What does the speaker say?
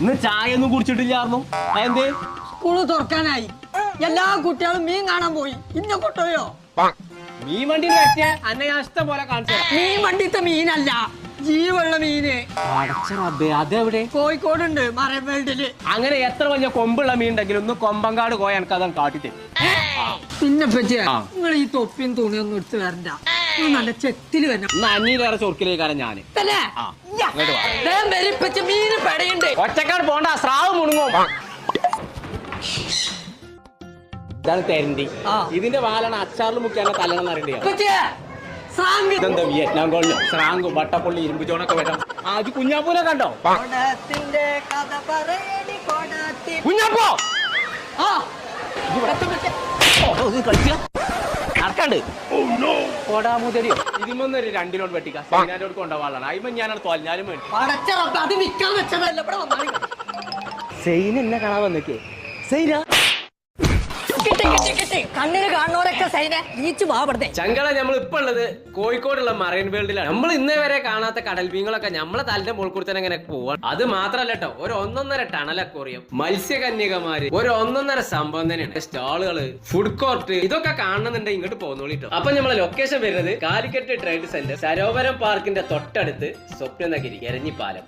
ഇന്ന് ചായ ഒന്നും കുടിച്ചിട്ടില്ലായിരുന്നു. എന്തേ സ്കൂൾ തുറക്കാനായി. എല്ലാ കുട്ടികളും മീൻ കാണാൻ പോയി. ഇന്ന കൊട്ടോയോ മീൻ വണ്ടി അന്നെ ഇഷ്ടം പോലെ കാണിച്ചു മീൻ വണ്ടിത്തെ മീനല്ല ജീവുള്ള മീന്. അതെവിടെ? കോഴിക്കോടുണ്ട് മറവേൾഡിൽ അങ്ങനെ എത്ര വലിയ കൊമ്പുള്ള മീൻ ഉണ്ടെങ്കിലും ഒന്ന് കൊമ്പങ്കാട് പോയാൽ എനിക്ക് അതാണ് കാട്ടിത്തരും. പിന്നെ പറ്റിയ. നിങ്ങൾ ഈ തൊപ്പിയും തുണിയൊന്നും എടുത്ത് വരണ്ട. നല്ല വരണം. ഞാൻ മീന് പെടയുണ്ട്. ഒറ്റക്കാട് പോണ്ട സ്രാവ് മുണുങ്ങും. ഇതാണ് തെരണ്ടി. ഇതിന്റെ വാലാണ് അച്ചാറിൽ മുക്കിയാണ് തലണെന്ന് അറിയണ്ടേ? ഇതെന്താ വിയറ്റ്നാം ഗോളിലോ സ്രാങ്ക് വട്ടപ്പള്ളി ഇരുമ്പ് ചോണൊക്കെ വരാം ആ കുഞ്ഞാപ്പൂനെ കണ്ടോ? കുഞ്ഞാപ്പോ? ആ. ഇവിടെ. വെട്ടിക്ക. സൈനാരോട് ഞാനാണ് വേണ്ടി. പടച്ച റബ്ബ്, അത് വിൽക്കാൻ വെച്ചതല്ല ഇവിടെ വന്നാണ് സൈൻ എന്നെ കാണാൻ വന്നേക്കേ. സൈന കണ്ണിന് കാണുന്നവരൊക്കെ സൈനെ നീച്ചു പാവപ്പെടുത്തേ ചങ്കള നമ്മൾ ഇപ്പൊ ഉള്ളത് കോഴിക്കോടുള്ള മറൈൻ വേൾഡിലാണ്. നമ്മൾ ഇന്നേ വരെ കാണാത്ത കടൽ മീനുകളൊക്കെ നമ്മളെ തലിന്റെ മുൾക്കൂടി തന്നെ ഇങ്ങനെ പോവാ. അത് മാത്രല്ല കേട്ടോ ഒരു ഒന്നൊന്നര ടണൽ അറിയാം മത്സ്യകന്യകമാര് ഒരു ഒന്നൊന്നര സംഭവം തന്നെയാണ്. സ്റ്റാളുകൾ ഫുഡ് കോർട്ട് ഇതൊക്കെ കാണണമെന്നുണ്ടെങ്കിൽ ഇങ്ങോട്ട് പോകുന്നോളി അപ്പൊ നമ്മളെ ലൊക്കേഷൻ വരുന്നത് കാലിക്കറ്റ് ട്രേഡ് സെന്റർ സരോവരം പാർക്കിന്റെ തൊട്ടടുത്ത് സ്വപ്നനഗിരി എരഞ്ഞിപ്പാലം.